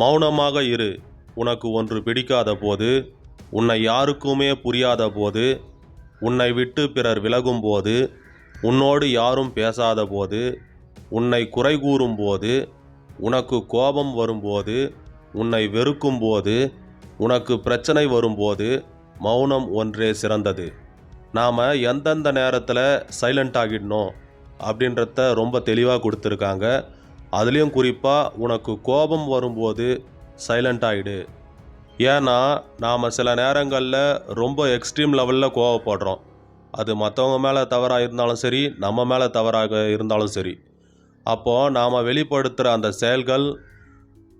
மௌனமாக இரு. உனக்கு ஒன்று பிடிக்காத போது உன்னை யாருக்குமே புரியாத போது உன்னை விட்டு பிறர் விலகும் போது உன்னோடு யாரும் பேசாத போது உன்னை குறை கூறும் போது உனக்கு கோபம் வரும்போது உன்னை வெறுக்கும் போது உனக்கு பிரச்சனை வரும்போது மௌனம் ஒன்றே சிறந்தது. நாம் எந்தெந்த நேரத்தில் சைலண்ட் ஆகிடணும் அப்படின்றத ரொம்ப தெளிவாக கொடுத்துருக்காங்க. அதுலேயும் குறிப்பாக உனக்கு கோபம் வரும்போது சைலண்ட் ஆகிடு ஏன்னா நாம் சில நேரங்களில் ரொம்ப எக்ஸ்ட்ரீம் லெவலில் கோவப்படுறோம். அது மற்றவங்க மேலே தவறாக இருந்தாலும் சரி நம்ம மேலே தவறாக இருந்தாலும் சரி. அப்போது நாம் வெளிப்படுத்துகிற அந்த செயல்கள்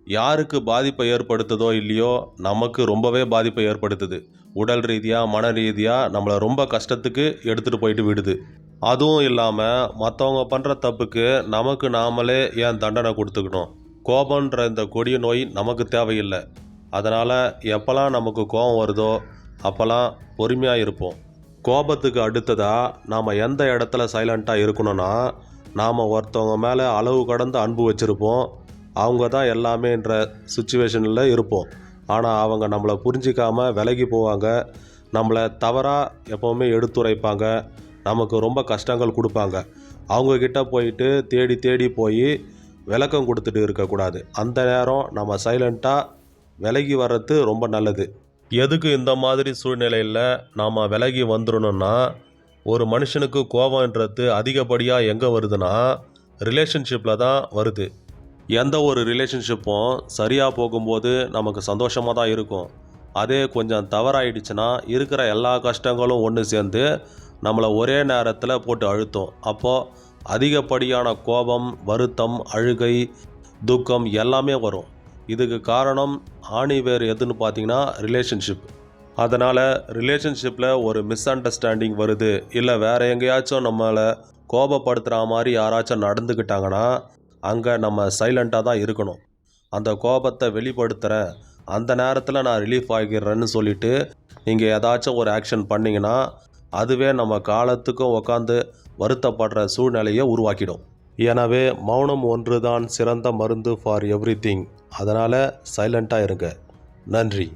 யாருக்கு பாதிப்பை ஏற்படுத்துதோ இல்லையோ நமக்கு ரொம்பவே பாதிப்பை ஏற்படுத்துது. உடல் ரீதியாக மன ரீதியாக நம்மளை ரொம்ப கஷ்டத்துக்கு எடுத்துகிட்டு போயிட்டு விடுது. அதுவும் இல்லாமல் மற்றவங்க பண்ணுற தப்புக்கு நமக்கு நாமளே ஏன் தண்டனை கொடுத்துக்கணும்? கோபன்ற இந்த கொடிய நோய் நமக்கு தேவையில்லை. அதனால் எப்போல்லாம் நமக்கு கோபம் வருதோ அப்போல்லாம் பொறுமையாக இருப்போம். கோபத்துக்கு அடுத்ததாக நாம் எந்த இடத்துல சைலண்ட்டாக இருக்கணும்னா நாம் ஒருத்தவங்க மேலே அளவு கடந்து அன்பு வச்சுருப்போம். அவங்க தான் எல்லாமேன்ற சுச்சுவேஷனில் இருப்போம். ஆனால் அவங்க நம்மளை புரிஞ்சிக்காமல் விலகி போவாங்க. நம்மளை தவறாக எப்போவுமே எடுத்துரைப்பாங்க. நமக்கு ரொம்ப கஷ்டங்கள் கொடுப்பாங்க. அவங்கக்கிட்ட போயிட்டு தேடி தேடி போய் விளக்கம் கொடுத்துட்டு இருக்கக்கூடாது. அந்த நேரம் நம்ம சைலண்ட்டாக விலகி வர்றது ரொம்ப நல்லது. எதுக்கு இந்த மாதிரி சூழ்நிலையில் நாம் விலகி வந்துடணும்னா ஒரு மனுஷனுக்கு கோபம்ன்றது அதிகப்படியாக எங்கே வருதுன்னா ரிலேஷன்ஷிப்பில் தான் வருது. எந்த ஒரு ரிலேஷன்ஷிப்பும் சரியாக போகும்போது நமக்கு சந்தோஷமாக தான் இருக்கும். அதே கொஞ்சம் தவறாயிடுச்சுன்னா இருக்கிற எல்லா கஷ்டங்களும் ஒன்று சேர்ந்து நம்மளை ஒரே நேரத்தில் போட்டு அழுத்தும். அப்போது அதிகப்படியான கோபம் வருத்தம் அழுகை துக்கம் எல்லாமே வரும். இதுக்கு காரணம் ஆணி வேர் எதுன்னு பார்த்தீங்கன்னா ரிலேஷன்ஷிப் அதனால் ரிலேஷன்ஷிப்பில் ஒரு மிஸ் அண்டர்ஸ்டாண்டிங் வருது. இல்லை வேறு எங்கேயாச்சும் நம்மளை கோபப்படுத்துகிற மாதிரி யாராச்சும் நடந்துக்கிட்டாங்கன்னா அங்கே நம்ம சைலண்ட்டாக தான் இருக்கணும். அந்த கோபத்தை வெளிப்படுத்துகிறேன் அந்த நேரத்தில் நான் ரிலீஃப் ஆகிடுறேன்னு சொல்லிட்டு நீங்கள் ஏதாச்சும் ஒரு ஆக்ஷன் பண்ணிங்கன்னா அதுவே நம்ம காலத்துக்கும் உட்காந்து வருத்தப்படுற சூழ்நிலையை உருவாக்கிடும். எனவே மௌனம் ஒன்றுதான் சிறந்த மருந்து ஃபார் எவ்ரி திங் அதனால் சைலண்ட்டாக இருங்க. நன்றி.